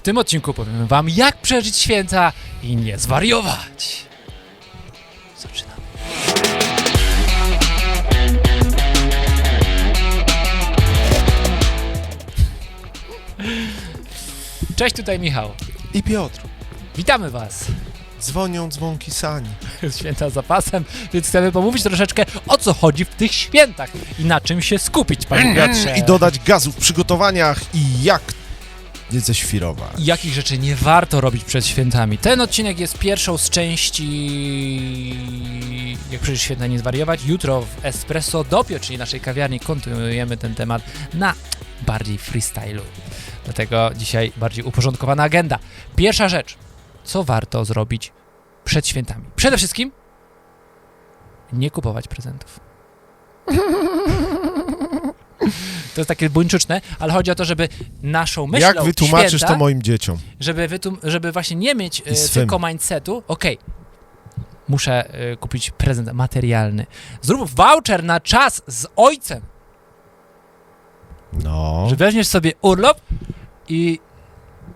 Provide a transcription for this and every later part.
W tym odcinku powiem wam, jak przeżyć święta i nie zwariować. Zaczynamy. Cześć, tutaj Michał. I Piotr. Witamy was. Dzwonią dzwonki sani. Święta zapasem, więc chcemy pomówić troszeczkę o co chodzi w tych świętach i na czym się skupić, panie Piotrze. I dodać gazu w przygotowaniach i jak nie ześwirować. I jakich rzeczy nie warto robić przed świętami. Ten odcinek jest pierwszą z części Jak przeżyć święta nie zwariować. Jutro w Espresso Dopio, czyli naszej kawiarni, kontynuujemy ten temat na bardziej freestylu. Dlatego dzisiaj bardziej uporządkowana agenda. Pierwsza rzecz, co warto zrobić przed świętami? Przede wszystkim nie kupować prezentów. To jest takie buńczuczne, ale chodzi o to, żeby naszą myślą Jak wytłumaczysz święta, to moim dzieciom? żeby, wytum- żeby właśnie nie mieć swym. tylko mindsetu, okej, muszę e, kupić prezent materialny. Zrób voucher na czas z ojcem, No. że weźmiesz sobie urlop i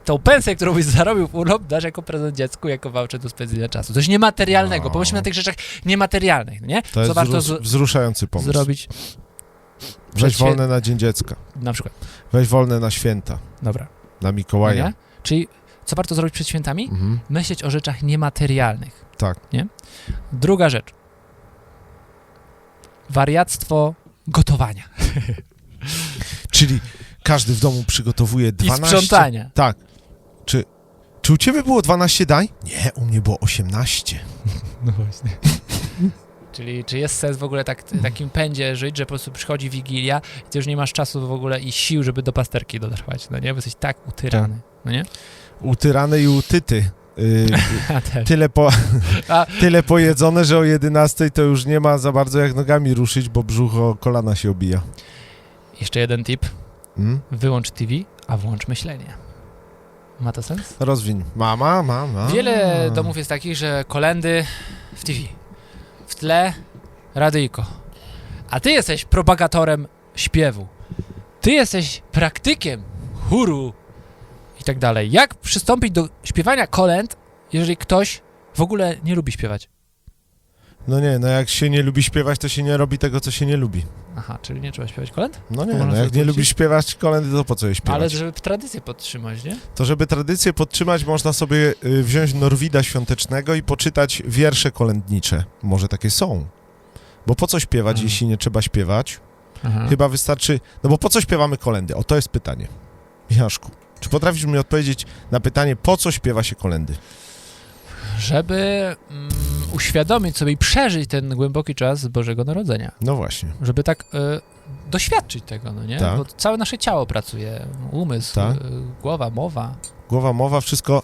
tą pensję, którą byś zarobił w urlop, dasz jako prezent dziecku, jako voucher do spędzenia czasu. Coś niematerialnego. No. Pomyślmy na tych rzeczach niematerialnych, no nie? To Co jest warto wzrus- z- wzruszający pomysł. zrobić Weź świę- wolne na Dzień Dziecka. na przykład. Weź wolne na święta. Dobra. Na Mikołaja. Czyli co warto zrobić przed świętami? Mhm. Myśleć o rzeczach niematerialnych. Tak. Nie? Druga rzecz. Wariactwo gotowania Czyli każdy w domu przygotowuje i 12... sprzątania. Tak. Czy, czy u ciebie było 12 dań? Nie, u mnie było 18. No właśnie. Czyli czy jest sens w ogóle tak, takim pędzie żyć, że po prostu przychodzi Wigilia i ty już nie masz czasu w ogóle i sił, żeby do pasterki dotrwać, no nie? Bo jesteś tak utyrany, no nie? U tyrany i u tyty. Yy, tyle, po, tyle pojedzone, że o 11 to już nie ma za bardzo jak nogami ruszyć, bo brzuch o kolana się obija. Jeszcze jeden tip. Mm? Wyłącz TV, a włącz myślenie. Ma to sens? Rozwiń. Mama, mama. Wiele domów jest takich, że kolendy w TV. W tle radyjko. A ty jesteś propagatorem śpiewu. Ty jesteś praktykiem chóru i tak dalej. Jak przystąpić do śpiewania kolęd, jeżeli ktoś w ogóle nie lubi śpiewać? No nie, no jak się nie lubi śpiewać, to się nie robi tego, co się nie lubi. Aha, czyli nie trzeba śpiewać kolęd? No nie, no jak nie lubisz śpiewać kolendy, to po co je śpiewać? Ale żeby tradycję podtrzymać, nie? To żeby tradycję podtrzymać, można sobie y, wziąć Norwida Świątecznego i poczytać wiersze kolędnicze. Może takie są. Bo po co śpiewać, Mhm. jeśli nie trzeba śpiewać? Chyba wystarczy... No bo po co śpiewamy kolendy? O, to jest pytanie. Michaszku, czy potrafisz mi odpowiedzieć na pytanie, po co śpiewa się kolendy? Żeby mm, uświadomić sobie i przeżyć ten głęboki czas Bożego Narodzenia. No właśnie. żeby tak e, doświadczyć tego, no nie? Tak. Bo całe nasze ciało pracuje, umysł, Tak. e, głowa, mowa. Głowa, mowa, wszystko...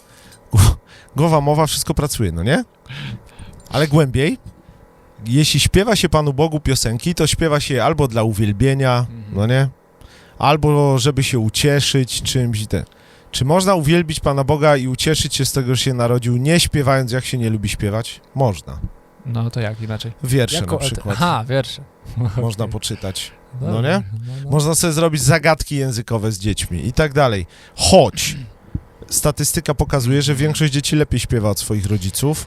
gło- Głowa, mowa, wszystko pracuje, no nie? Ale głębiej, jeśli śpiewa się Panu Bogu piosenki, to śpiewa się albo dla uwielbienia, Mhm. no nie? Albo żeby się ucieszyć czymś i ten. Czy można uwielbić Pana Boga i ucieszyć się z tego, że się narodził, nie śpiewając, jak się nie lubi śpiewać? Można. No to jak inaczej? Wiersze Jako- na przykład Aha, wiersze. można poczytać. Dobra, no nie? No, no. Można sobie zrobić zagadki językowe z dziećmi i tak dalej. Choć statystyka pokazuje, że większość dzieci lepiej śpiewa od swoich rodziców,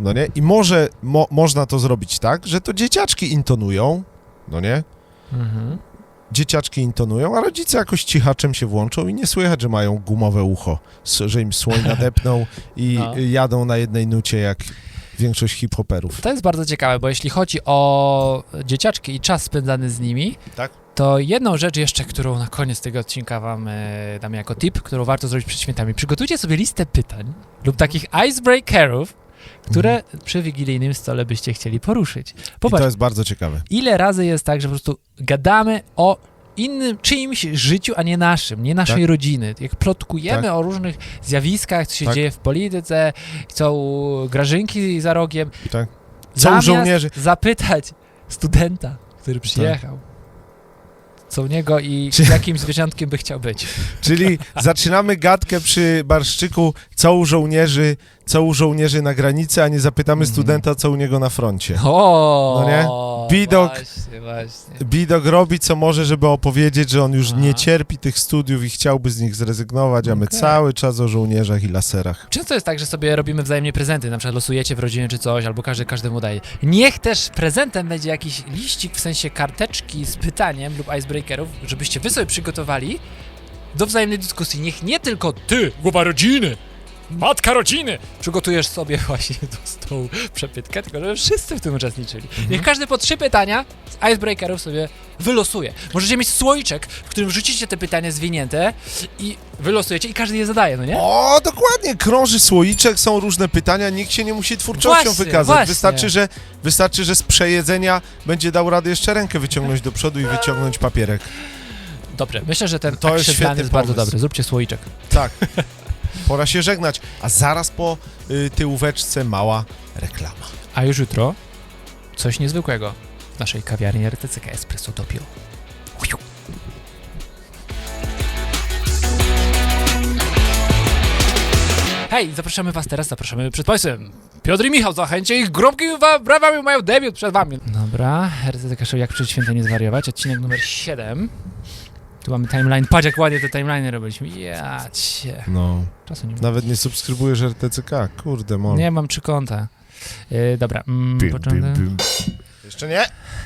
no nie? I może mo, można to zrobić tak, że to dzieciaczki intonują, no nie? Mhm. Dzieciaczki intonują, a rodzice jakoś cichaczem się włączą i nie słychać, że mają gumowe ucho, że im słoń nadepnął i No. jadą na jednej nucie jak większość hip-hoperów. To jest bardzo ciekawe, bo jeśli chodzi o dzieciaczki i czas spędzany z nimi, Tak. to jedną rzecz jeszcze, którą na koniec tego odcinka wam e, dam jako tip, którą warto zrobić przed świętami. Przygotujcie sobie listę pytań lub takich icebreakerów, które przy wigilijnym stole byście chcieli poruszyć. I Popatrz, to jest bardzo ciekawe. ile razy jest tak, że po prostu gadamy o innym, czyimś życiu, a nie naszym, nie naszej Tak. rodziny. Jak plotkujemy Tak. o różnych zjawiskach, co się Tak. dzieje w polityce, co u grażynki za rogiem. Tak. Zapytać studenta, który przyjechał, co u niego i Czy- jakim zwierzątkiem by chciał być. Czyli zaczynamy gadkę przy barszczyku, co u żołnierzy, co u żołnierzy na granicy, a nie zapytamy Mhm. studenta, co u niego na froncie. O, No nie? Bidok- Właśnie, właśnie. Bidok robi co może, żeby opowiedzieć, że on już Aha. nie cierpi tych studiów i chciałby z nich zrezygnować, a my Okej. cały czas o żołnierzach i laserach. Często jest tak, że sobie robimy wzajemnie prezenty, na przykład losujecie w rodzinie czy coś, albo każdy każdemu daje. Niech też prezentem będzie jakiś liścik, w sensie karteczki z pytaniem lub icebreakerów, żebyście wy sobie przygotowali do wzajemnej dyskusji. Niech nie tylko ty, głowa rodziny, matka rodziny, przygotujesz sobie właśnie do stołu przepytkę, tylko żeby wszyscy w tym uczestniczyli. Niech każdy po trzy pytania z icebreakerów sobie wylosuje. Możecie mieć słoiczek, w którym wrzucicie te pytania zwinięte i wylosujecie i każdy je zadaje, no nie? O, dokładnie, krąży słoiczek, są różne pytania, nikt się nie musi twórczością Właśnie, wykazać. właśnie. Wystarczy, że, wystarczy, że z przejedzenia będzie dał radę jeszcze rękę wyciągnąć do przodu i wyciągnąć papierek. Dobrze, myślę, że ten To jest świetny jest bardzo pomysł. dobry. Zróbcie słoiczek. Tak. Pora się żegnać, a zaraz po y, tyłóweczce mała reklama. A już jutro coś niezwykłego w naszej kawiarni RTCK Espresso. Uiu. Hej, zapraszamy was teraz, zapraszamy przed Państwem. Piotr i Michał, zachęcie ich gromkimi wa- brawami mają debiut przed wami. Dobra, RTCK Show jak przed świętem nie zwariować, odcinek numer 7. Tu mamy timeline, patrz jak ładnie te timeliny robiliśmy. Ja cię. No, Czasu nie ma. nawet nie subskrybujesz RTCK, kurde mol. Nie, mam trzy konta. Yy, dobra, mm, Bim, początek. bim, bim. Jeszcze nie?